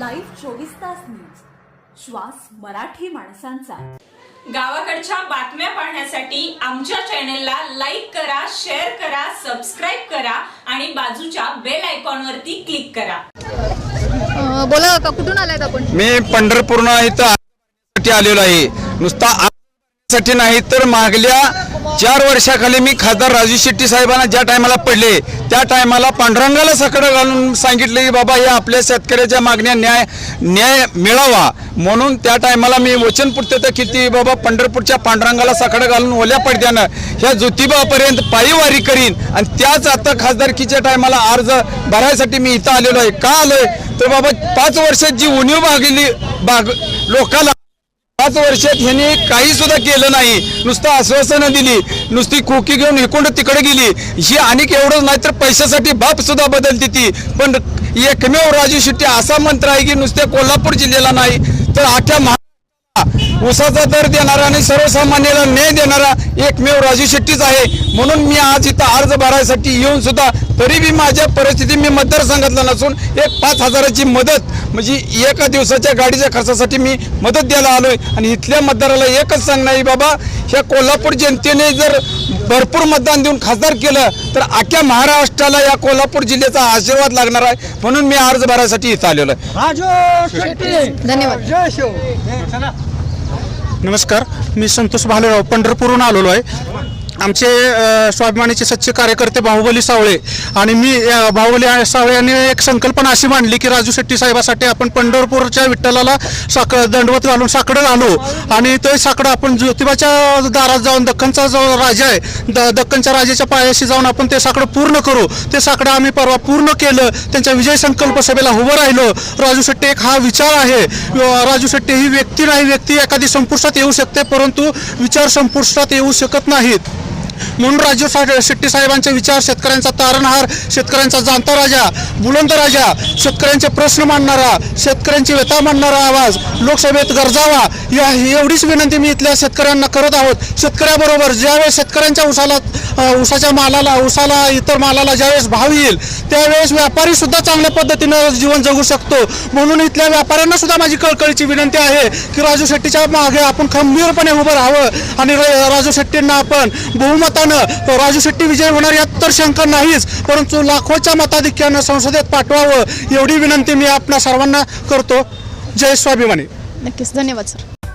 Live चोवीस तास news श्वास मराठी माणसांचा. गावाकडच्या बातम्या पाहण्यासाठी आमच्या चॅनेलला लाईक करा शेअर करा सबस्क्राईब करा आणि बाजूच्या बेल आयकॉनवरती क्लिक करा. बोला काका कुठून आलायत आपण? मी पंढरपूरनं इथं आण्यासाठी आलेलो आहे. नुसता साठी नाही तर मागल्या चार वर्षाखाली मी खासदार राजू शेट्टी साहेबांना ज्या टायमाला पडले त्या टायमाला पांडुरंगाला सकड घालून सांगितले की बाबा या आपल्या शेतकऱ्याच्या मागण्या न्याय न्याय मिळावा. म्हणून त्या टायमाला मी वचनपूर्तता किती बाबा पंढरपूरच्या पांडुरंगाला सकड घालून ओल्या पडद्यानं ह्या ज्योतिबापर्यंत पायीवारी करीन. आणि त्याच आता खासदारकीच्या टायमाला अर्ज भरायसाठी मी इथं आलेलो आहे. का आलोय? तर बाबा पाच वर्षात जी उणीव भागली भाग लोकाला पाच वर्षात ह्यांनी काही सुद्धा केलं नाही. नुसतं आश्वासनं दिली नुसती खोकी घेऊन इकडून तिकडे गेली. ही अनेक एवढंच नाही तर पैशासाठी बाप सुद्धा बदलती ती. पण एकमेव राजू शेट्टी असा मंत्र आहे की नुसत्या कोल्हापूर जिल्ह्याला नाही तर आठ्या ऊसाचा दर देणारा आणि सर्वसामान्याला न्याय देणारा एकमेव राजू शेट्टीच आहे. म्हणून मी आज इथं अर्ज भरायसाठी येऊन सुद्धा तरी बी माझ्या परिस्थिती मी मतदारसंघातला नसून एक पाच हजाराची मदत म्हणजे एका दिवसाच्या गाडीच्या खर्चासाठी मी मदत द्यायला आलोय. आणि इथल्या मतदाराला एकच सांगणार आहे बाबा ह्या कोल्हापूर जनतेने जर भरपूर मतदान देऊन खासदार केलं तर अख्ख्या महाराष्ट्राला या कोल्हापूर जिल्ह्याचा आशीर्वाद लागणार आहे. म्हणून मी अर्ज भरायसाठी इथं आलेलो आहे. राजू शेट्टी! धन्यवाद. नमस्कार मी संतोष भालेराव पंढरपूरहून आलेलो आहे. आमचे स्वाभिमानीचे सच्चे कार्यकर्ते बाहुबली सावळे आणि मी बाहुबली सावळे यांनी एक संकल्पना अशी मांडली की राजू शेट्टी साहेबासाठी आपण पंढरपूरच्या विठ्ठलाला साक दंडवत घालून साकडं घालू. आणि ते साकडं आपण ज्योतिबाच्या दारात जाऊन दख्खनचा जो राजा आहे द दख्खनच्या राजाच्या पायाशी जाऊन आपण ते साकडं पूर्ण करू. ते साकडं आम्ही परवा पूर्ण केलं. त्यांच्या विजय संकल्प सभेला उभं राहिलो. राजू शेट्टी एक हा विचार आहे. राजू शेट्टी ही व्यक्ती नाही. व्यक्ती एखादी संपुष्टात येऊ शकते परंतु विचार संपुष्टात येऊ शकत नाहीत. म्हणून राज्य शेट्टी साहेबांचे विचार शेतकऱ्यांचा तारणहार शेतकऱ्यांचा जाणता राजा बुलंद राजा शेतकऱ्यांचे प्रश्न मांडणारा शेतकऱ्यांची व्यथा मांडणारा आवाज लोकसभेत गरजावा या एवढीच विनंती मी इथल्या शेतकऱ्यांना करत आहोत. शेतकऱ्याबरोबर ज्यावेळेस शेतकऱ्यांच्या उसाला उसाच्या मालाला उसाला इतर मालाला ज्यावेळेस भाव येईल त्यावेळेस व्यापारी सुद्धा चांगल्या पद्धतीनं जीवन जगू शकतो. म्हणून इथल्या व्यापाऱ्यांना सुद्धा माझी कळकळीची विनंती आहे की राजू शेट्टीच्या मागे आपण खंबीरपणे उभं राहावं. आणि र- राजू शेट्टींना आपण बहुमतानं राजू शेट्टी विजय होणार यात तर शंका नाहीच परंतु लाखोच्या मताधिक्यानं संसदेत पाठवावं एवढी विनंती मी आपल्या सर्वांना करतो. जय स्वाभिमानी. नक्कीच. धन्यवाद सर.